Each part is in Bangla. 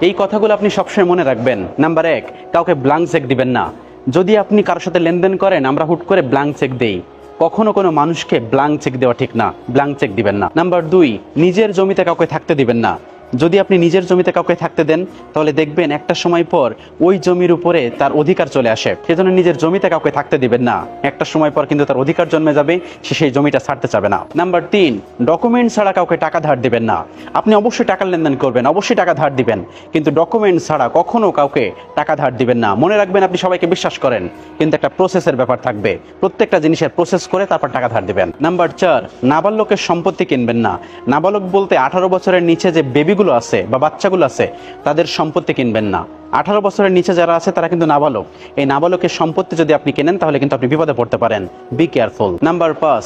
এই কথাগুলো আপনি সবসময় মনে রাখবেন। নাম্বার এক, কাউকে ব্লাঙ্ক চেক দিবেন না। যদি আপনি কারোর সাথে লেনদেন করেন, আমরা হুট করে ব্লাঙ্ক চেক দেই। কখনো কোনো মানুষকে ব্লাঙ্ক চেক দেওয়া ঠিক না। ব্লাঙ্ক চেক দিবেন না। নাম্বার দুই, নিজের জমিতে কাউকে থাকতে দিবেন না। যদি আপনি নিজের জমিতে কাউকে থাকতে দেন, তাহলে দেখবেন একটা সময় পর ওই জমির উপরে তার অধিকার চলে আসে। সেজন্য নিজের জমিতে কাউকে থাকতে দিবেন না। একটা সময় পর কিন্তু তার অধিকার জন্মে যাবে, সে সেই জমিটা ছাড়তে চাবে না। নাম্বার তিন ডকুমেন্ট ছাড়া কাউকে টাকা ধার দিবেন না। আপনি অবশ্যই টাকার লেনদেন করবেন, অবশ্যই টাকা ধার দিবেন। কিন্তু ডকুমেন্ট ছাড়া কখনো কাউকে টাকা ধার দিবেন না। মনে রাখবেন আপনি সবাইকে বিশ্বাস করেন, কিন্তু একটা প্রসেসের ব্যাপার থাকবে। প্রত্যেকটা জিনিসের প্রসেস করে তারপর টাকা ধার দিবেন। নাম্বার চার, নাবালকের সম্পত্তি কিনবেন না। নাবালক বলতে আঠারো বছরের নিচে যে বেবিগুলো আছে বা বাচ্চাগুলো আছে, তাদের সম্পত্তি কিনবেন না। আঠারো বছরের নিচে যারা আছে, তারা কিন্তু নাবালক। এই নাবালকের সম্পত্তি যদি আপনি কেনেন, তাহলে কিন্তু আপনি বিপদে পড়তে পারেন। বি কেয়ারফুল নাম্বার পাঁচ,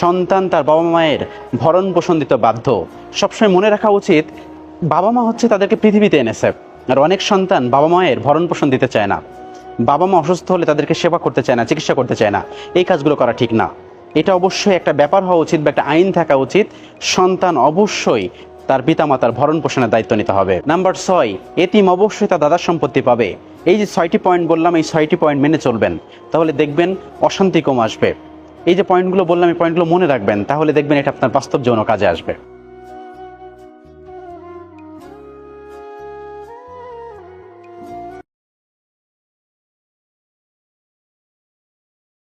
সন্তান তার বাবা মায়ের ভরণ পোষণ দিতে বাধ্য। সবসময় মনে রাখা উচিত, বাবা মা হচ্ছে তাদেরকে পৃথিবীতে এনেছে। আর অনেক সন্তান বাবা মায়ের ভরণ পোষণ দিতে চায় না। বাবা মা অসুস্থ হলে তাদেরকে সেবা করতে চায় না, চিকিৎসা করতে চায় না। এই কাজগুলো করা ঠিক না। এটা অবশ্যই একটা ব্যাপার হওয়া উচিত বা একটা আইন থাকা উচিত। সন্তান অবশ্যই তার পিতামাতার ভরণ পোষণের দায়িত্ব নিতে হবে। নাম্বার ছয়, এতিম অবশ্যই তার দাদার সম্পত্তি পাবে। এই যে ছয়টি পয়েন্ট বললাম, এই ছয়টি পয়েন্ট মেনে চলবেন। তাহলে দেখবেন অশান্তি কম আসবে। এই যে পয়েন্টগুলো বললাম, এই পয়েন্টগুলো মনে রাখবেন। তাহলে দেখবেন এটা আপনার বাস্তব যৌন কাজে আসবে।